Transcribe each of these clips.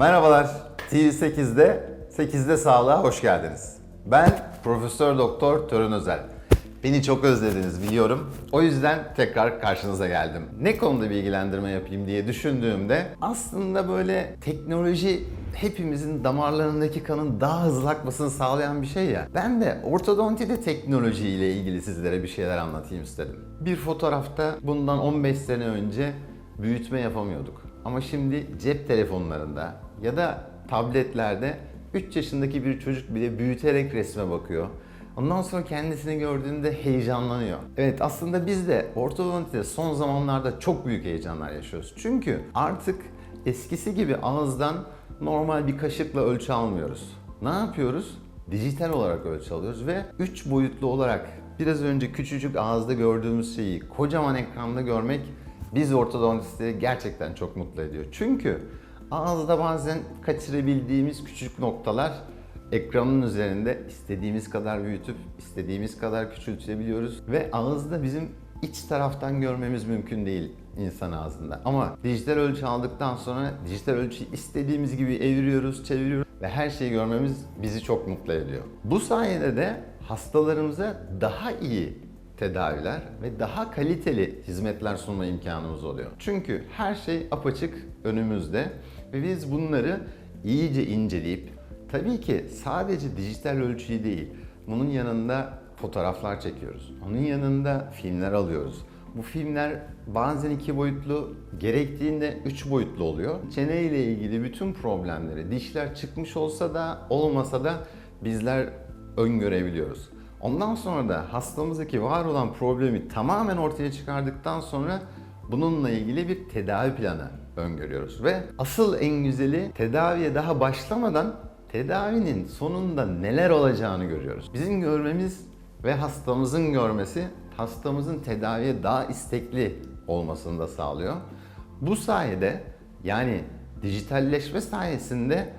Merhabalar. TV8'de 8'de sağlığa hoş geldiniz. Ben Profesör Doktor Törün Özel. Beni çok özlediniz biliyorum. O yüzden tekrar karşınıza geldim. Ne konuda bilgilendirme yapayım diye düşündüğümde aslında böyle teknoloji hepimizin damarlarındaki kanın daha hızlı akmasını sağlayan bir şey ya. Ben de ortodontide teknoloji ile ilgili sizlere bir şeyler anlatayım istedim. Bir fotoğrafta bundan 15 sene önce büyütme yapamıyorduk. Ama şimdi cep telefonlarında ya da tabletlerde 3 yaşındaki bir çocuk bile büyüterek resme bakıyor. Ondan sonra kendisini gördüğünde heyecanlanıyor. Evet aslında biz de ortodontide son zamanlarda çok büyük heyecanlar yaşıyoruz. Çünkü artık eskisi gibi ağızdan normal bir kaşıkla ölçü almıyoruz. Ne yapıyoruz? Dijital olarak ölçü alıyoruz ve 3 boyutlu olarak biraz önce küçücük ağızda gördüğümüz şeyi kocaman ekranda görmek biz ortodontistleri gerçekten çok mutlu ediyor. Çünkü ağızda bazen kaçırabildiğimiz küçük noktalar ekranın üzerinde istediğimiz kadar büyütüp istediğimiz kadar küçültebiliyoruz ve ağızda bizim iç taraftan görmemiz mümkün değil insan ağzında. Ama dijital ölçü aldıktan sonra dijital ölçüyü istediğimiz gibi eviriyoruz, çeviriyoruz ve her şeyi görmemiz bizi çok mutlu ediyor. Bu sayede de hastalarımıza daha iyi tedaviler ve daha kaliteli hizmetler sunma imkanımız oluyor. Çünkü her şey apaçık önümüzde ve biz bunları iyice inceleyip tabii ki sadece dijital ölçüyü değil, bunun yanında fotoğraflar çekiyoruz. Onun yanında filmler alıyoruz. Bu filmler bazen iki boyutlu, gerektiğinde üç boyutlu oluyor. Çene ile ilgili bütün problemleri, dişler çıkmış olsa da olmasa da bizler öngörebiliyoruz. Ondan sonra da hastamızdaki var olan problemi tamamen ortaya çıkardıktan sonra bununla ilgili bir tedavi planı öngörüyoruz. Ve asıl en güzeli tedaviye daha başlamadan tedavinin sonunda neler olacağını görüyoruz. Bizim görmemiz ve hastamızın görmesi hastamızın tedaviye daha istekli olmasını da sağlıyor. Bu sayede yani dijitalleşme sayesinde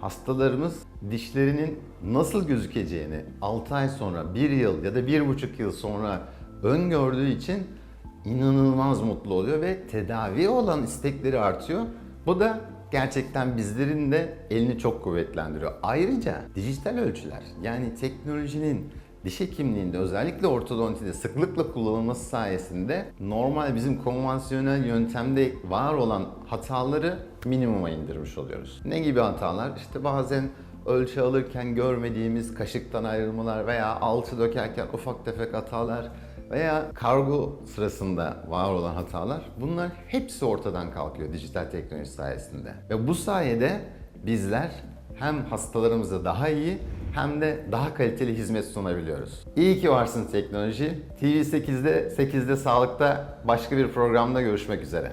hastalarımız dişlerinin nasıl gözükeceğini 6 ay sonra, 1 yıl ya da 1,5 yıl sonra öngördüğü için inanılmaz mutlu oluyor ve tedavi olan istekleri artıyor. Bu da gerçekten bizlerin de elini çok kuvvetlendiriyor. Ayrıca dijital ölçüler yani teknolojinin diş hekimliğinde özellikle ortodontide sıklıkla kullanılması sayesinde normal bizim konvansiyonel yöntemde var olan hataları minimuma indirmiş oluyoruz. Ne gibi hatalar? İşte bazen ölçü alırken görmediğimiz kaşıktan ayrılmalar veya alçı dökerken ufak tefek hatalar veya kargo sırasında var olan hatalar bunlar hepsi ortadan kalkıyor dijital teknoloji sayesinde. Ve bu sayede bizler hem hastalarımıza daha iyi hem de daha kaliteli hizmet sunabiliyoruz. İyi ki varsın teknoloji. TV8'de 8'de sağlıkta başka bir programda görüşmek üzere.